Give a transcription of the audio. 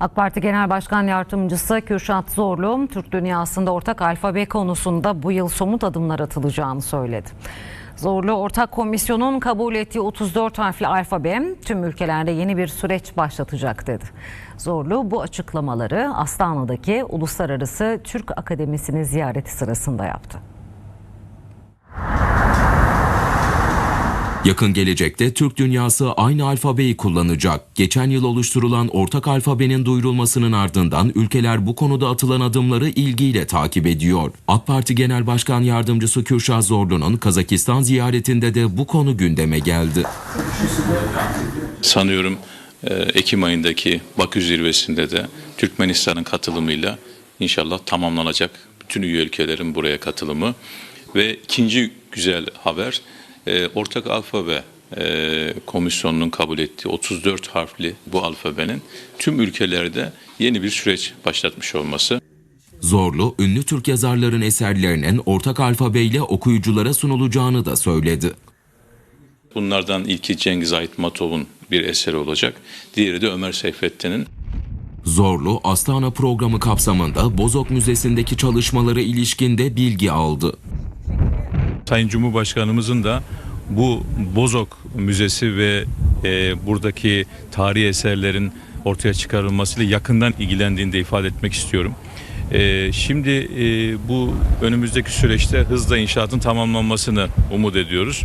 AK Parti Genel Başkan Yardımcısı Kürşat Zorlu, Türk dünyasında ortak alfabe konusunda bu yıl somut adımlar atılacağını söyledi. Zorlu, ortak komisyonun kabul ettiği 34 harfli alfabe tüm ülkelerde yeni bir süreç başlatacak dedi. Zorlu bu açıklamaları Astana'daki Uluslararası Türk Akademisi'ni ziyareti sırasında yaptı. Yakın gelecekte Türk dünyası aynı alfabeyi kullanacak. Geçen yıl oluşturulan ortak alfabenin duyurulmasının ardından ülkeler bu konuda atılan adımları ilgiyle takip ediyor. AK Parti Genel Başkan Yardımcısı Kürşat Zorlu'nun Kazakistan ziyaretinde de bu konu gündeme geldi. Sanıyorum e, Ekim ayındaki Bakü zirvesinde de Türkmenistan'ın katılımıyla inşallah tamamlanacak bütün üye ülkelerin buraya katılımı ve ikinci güzel haber e, ortak alfabe e, komisyonunun kabul ettiği 34 harfli bu alfabenin tüm ülkelerde yeni bir süreç başlatmış olması. Zorlu, ünlü Türk yazarların eserlerinin ortak alfabeyle okuyuculara sunulacağını da söyledi. Bunlardan ilki Cengiz Aytmatov'un bir eseri olacak. Diğeri de Ömer Seyfettin'in. Zorlu, Astana programı kapsamında Bozok Müzesi'ndeki çalışmalara ilişkinde bilgi aldı. Sayın Cumhurbaşkanımızın da bu Bozok Müzesi ve e, buradaki tarihi eserlerin ortaya çıkarılmasıyla yakından ilgilendiğini de ifade etmek istiyorum. E, şimdi e, bu önümüzdeki süreçte hızla inşaatın tamamlanmasını umut ediyoruz.